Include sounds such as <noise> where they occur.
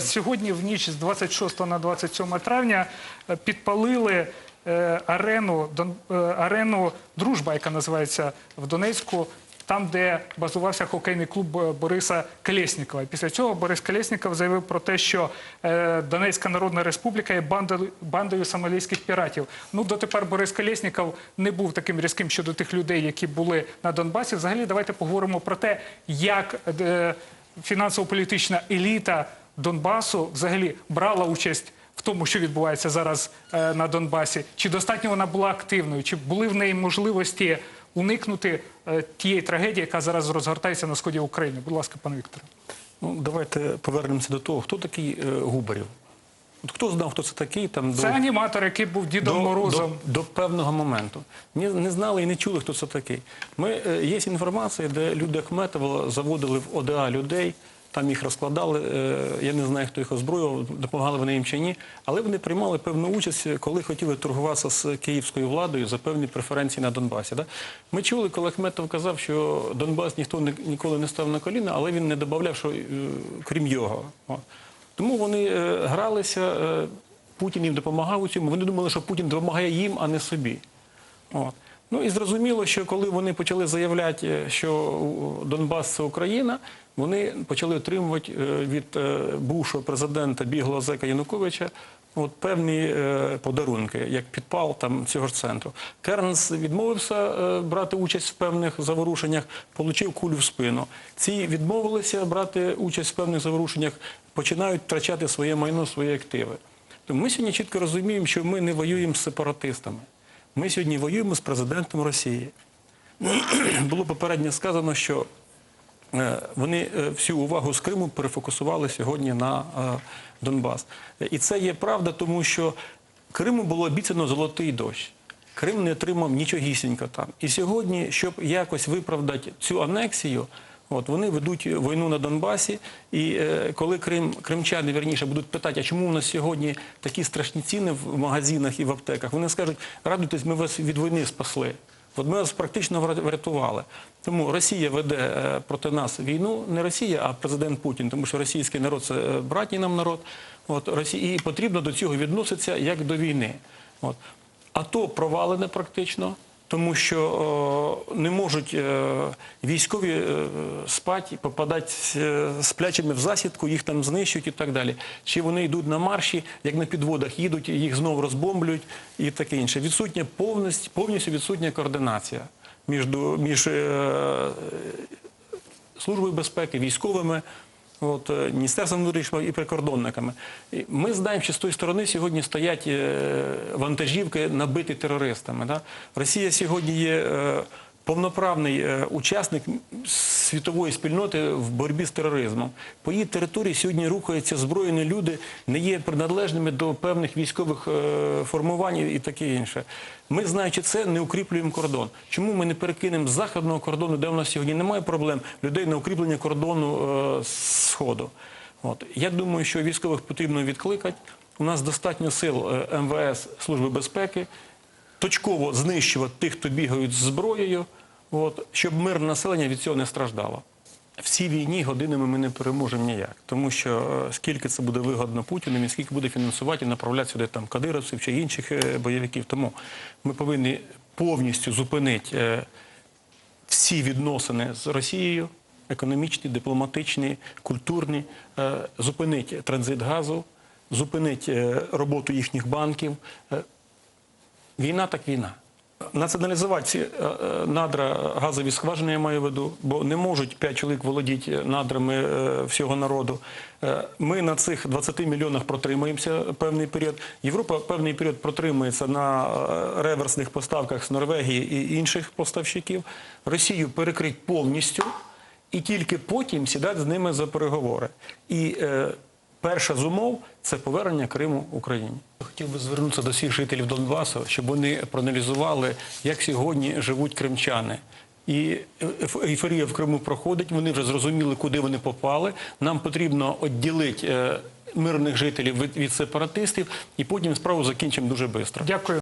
Сьогодні в ніч з 26 на 27 травня е, підпалили е, арену, е, арену Дружба, яка називається в Донецьку, там, де базувався хокейний клуб Бориса Колєснікова. Після цього Борис Колєсніков заявив про те, що Донецька Народна Республіка є бандою, бандою сомалійських піратів. Ну дотепер Борис Колєсніков не був таким різким щодо тих людей, які були на Донбасі. Взагалі, давайте поговоримо про те, як фінансово-політична еліта Донбасу взагалі брала участь в тому, що відбувається зараз е, на Донбасі. Чи достатньо вона була активною? Чи були в неї можливості уникнути е, тієї трагедії, яка зараз розгортається на сході України? Будь ласка, пане Вікторе. Ну, давайте повернемося до того, хто такий е, Губарів. От хто знав, хто це такий там Це аніматор, який був Дідом Морозом. До, до певного моменту. Не, не знали і не чули, хто це такий. Ми, е, є інформація, де люди Ахметова заводили в ОДА людей, там їх розкладали. е, я не знаю, хто їх озброював, допомагали вони їм чи ні. Але вони приймали певну участь, коли хотіли торгуватися з київською владою за певні преференції на Донбасі. Ми чули, коли Ахметов казав, що Донбас ніхто ніколи не став на коліна, але він не додавав, що е, крім його. Тому вони е, гралися, Путін їм допомагав у цьому. Вони думали, що Путін допомагає їм, а не собі. От. Ну і зрозуміло, що коли вони почали заявляти, е, що Донбас це Україна, вони почали отримувати е, від е, бувшого президента біглого зека Януковича от певні подарунки, як підпал там цього ж центру. Кернс відмовився брати участь в певних заворушеннях, отримав кулю в спину. Ці відмовилися брати участь в певних заворушеннях, починають втрачати своє майно, свої активи. Тому ми сьогодні чітко розуміємо, що ми не воюємо з сепаратистами. Ми сьогодні воюємо з президентом Росії. <clears throat> Було попередньо сказано, що е, вони е, всю увагу з Криму перефокусували сьогодні на е, Донбас. І це є правда, тому що Криму було обіцяно золотий дощ. Крим не отримав нічогісінько там. І сьогодні, щоб якось виправдати цю анексію, От вони ведуть війну на Донбасі, і е, коли Крим, кримчани вірніше будуть питати, а чому у нас сьогодні такі страшні ціни в магазинах і в аптеках, вони скажуть, радуйтесь, ми вас від війни спасли. От ми вас практично врятували. Тому Росія веде е, проти нас війну, не Росія, а президент Путін, тому що російський народ це е, братній нам народ. От Росії і потрібно до цього відноситися як до війни. От АТО провалене практично. Тому що о, не можуть е, військові е, спати, попадати е, сплячими в засідку, їх там знищують і так далі. Чи вони йдуть на марші, як на підводах їдуть, їх знову розбомблюють і таке інше. Відсутня повністю, повністю відсутня координація між, між е, Службою безпеки, військовими, от, е, Міністерством внутрішнього і прикордонниками. Ми знаємо, що з тої сторони сьогодні стоять е, вантажівки, набиті терористами. Да? Росія сьогодні є е, повноправний е, учасник світової спільноти в боротьбі з тероризмом. По її території сьогодні рухаються збройні люди, не є приналежними до певних військових е, формувань і таке інше. Ми, знаючи це, не укріплюємо кордон. Чому ми не перекинемо з західного кордону, де у нас сьогодні немає проблем, людей на укріплення кордону е, сходу? От. Я думаю, що військових потрібно відкликати. У нас достатньо сил МВС, Служби безпеки, точково знищувати тих, хто бігають з зброєю, от, щоб мирне населення від цього не страждало. В цій війні годинами ми не переможемо ніяк, тому що е, скільки це буде вигодно Путіним і скільки буде фінансувати і направляти сюди там кадировців чи інших е, бойовиків. Тому ми повинні повністю зупинити е, всі відносини з Росією, економічні, дипломатичні, культурні, зупинити транзит газу, зупинити е, роботу їхніх банків. Війна так війна. Націоналізувати ці е, е, надра газові скважини, я маю в виду, бо не можуть п'ять чоловік володіти надрами е, всього народу. Ми на цих 20 мільйонах протримаємося певний період. Європа певний період протримується на реверсних поставках з Норвегії і інших поставщиків. Росію перекрить повністю і тільки потім сідати з ними за переговори. І е, Перша з умов це повернення Криму Україні. Хотів би звернутися до всіх жителів Донбасу, щоб вони проаналізували, як сьогодні живуть кримчани. І ейфорія в Криму проходить. Вони вже зрозуміли, куди вони попали. Нам потрібно відділити е, мирних жителів від, від сепаратистів, і потім справу закінчимо дуже швидко. Дякую.